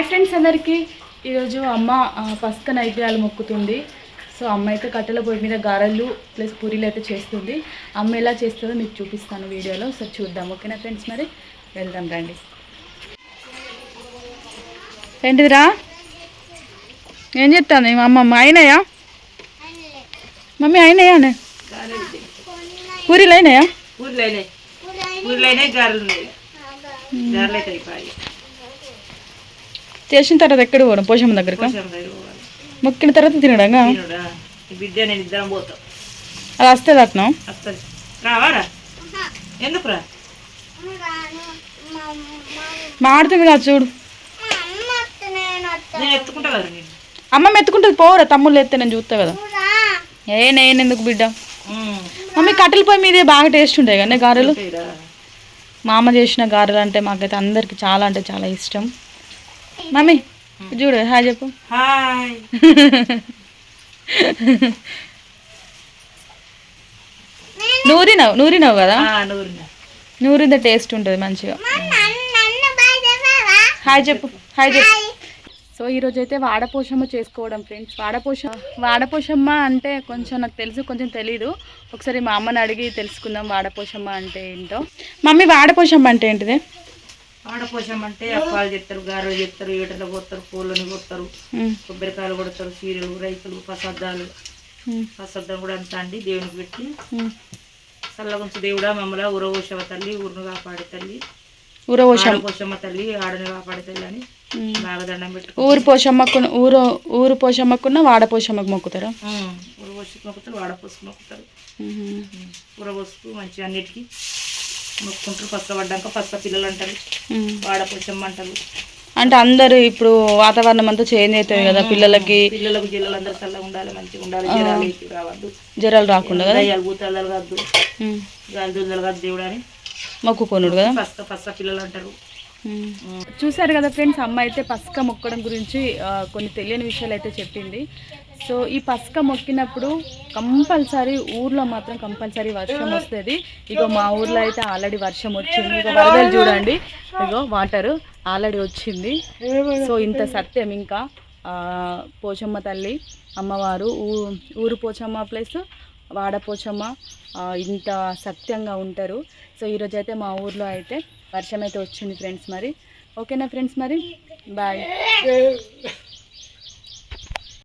Hi friends అందరికీ. ఈరోజు అమ్మ పసుక నైవేద్యాలు మొక్కుతుంది. సో అమ్మ అయితే కట్టెల పొయ్యి మీద గారెలు ప్లస్ పూరీలు అయితే చేస్తుంది. అమ్మ ఎలా చేస్తుందో మీకు చూపిస్తాను వీడియోలో. సో చూద్దాం. ఓకేనా ఫ్రెండ్స్ మరి? వెళ్దాం రండి. ఏంటిదిరా? ఏం చెప్తాను అమ్మమ్మ అయినాయా? మమ్మీ అయినాయా పూరీలు అయినాయా? పూరీలు అయినాయి. గారెలు ఉన్నాయి. గారెలు అయితే చేసిన తర్వాత ఎక్కడ పోవడం పోషమ్మ దగ్గరకు. మొక్కిన తర్వాత తినడంగా? తినుడా? బిడ్డ నేను ఇద్దరం పోతాం. అది వస్తుంది. అట్నా రావారా ఎందుకురా? మాడుతుంది కదా చూడు. అమ్మ మెత్తుకుంటుంది పోరా. తమ్ముళ్ళు ఎత్తే నేను చూస్తా కదా. ఏ నేను ఎందుకు బిడ్డ. మమ్మీ కట్టెల పొయ్యి మీదే బాగా టేస్ట్ ఉంటాయి కదా గారెలు. మా అమ్మ చేసిన గారెలు అంటే మాకైతే అందరికి చాలా అంటే చాలా ఇష్టం. మమ్మీ చూడు హాయ్ చెప్పు. హాయ్. నూరినావు నూరినావు కదా? నూరిన టేస్ట్ ఉంటుంది మంచిగా. హాయ్ చెప్పు హాయ్ చెప్పు. సో ఈరోజు అయితే వాడపోషమ్మ చేసుకోవడం ఫ్రెండ్స్ వాడపోష వాడపోషమ్మ అంటే కొంచెం నాకు తెలుసు కొంచెం తెలీదు. ఒకసారి మా అమ్మని అడిగి తెలుసుకుందాం వాడపోషమ్మ అంటే ఏంటో. మమ్మీ వాడపోషమ్మ అంటే ఏంటిది? ఆడపోషం అంటే అప్పాలు చేస్తారు గారెలు చేస్తారు ఈటలు కొడతారు పూలని కొడతారు కొబ్బరికాయలు కొడతారు చీరలు రైతులు ప్రసాదాలు. ఉమ్, ప్రసాదం కూడా అంతా అండి దేవునికి పెట్టి. చల్లగుంచు దేవుడా మమ్మల్ని ఊరవోషవ తల్లి ఊరును కాపాడే తల్లి. ఊరపోషమ్మ ఆడపోషమ్మ తల్లి ఆడని కాపాడే తల్లి అని. నాగదండం పెట్టు ఊరు పోషమ్మకు ఊరు ఊరు పోషమ్మకున్న వాడపోషమ్మకు మొక్కుతారా? ఊరవోసి మొక్కుతారు వాడపోసుకు మొక్కుతారు. ఊరవోసుకు మంచిగా అన్నిటికీ. మొక్కుంటారు. పక్క పడ్డాక పక్క పిల్లలు అంటారు. ఉమ్. వాడపోషమ్మ అంటారు. అంటే అందరూ ఇప్పుడు వాతావరణం అంతా చేంజ్ అవుతుంది కదా పిల్లలకి. పిల్లలకు జిల్లలు అందరూ చల్లగా ఉండాలి మంచిగా ఉండాలి. జ్వరాలు రావద్దు. జ్వరాలు రాకుండా కదా? దయ్యాలు భూతాలు కాదు. గాలి దుద్దలు కాదు దేవుడు అని. మొక్కుకోనుడు కదా? పక్క పక్క పిల్లలు అంటారు. చూసారు కదా ఫ్రెండ్స్ అమ్మ అయితే పసుక మొక్కడం గురించి కొన్ని తెలియని విషయాలు అయితే చెప్పింది. సో ఈ పసుక మొక్కినప్పుడు కంపల్సరీ ఊర్లో మాత్రం కంపల్సరీ వర్షం వస్తుంది. ఇగో మా ఊర్లో అయితే ఆల్రెడీ వర్షం వచ్చింది. ఇక వరదలు చూడండి. ఇగో వాటర్ ఆల్రెడీ వచ్చింది. సో ఇంత సత్యం ఇంకా. పోచమ్మ తల్లి అమ్మవారు ఊ- ఊరు పోచమ్మ ప్లస్ వాడపోచమ్మ ఇంత సత్యంగా ఉంటారు. సో ఈరోజైతే మా ఊర్లో అయితే వర్షం అయితే వచ్చింది ఫ్రెండ్స్ మరి. ఓకేనా ఫ్రెండ్స్ మరి? బాయ్.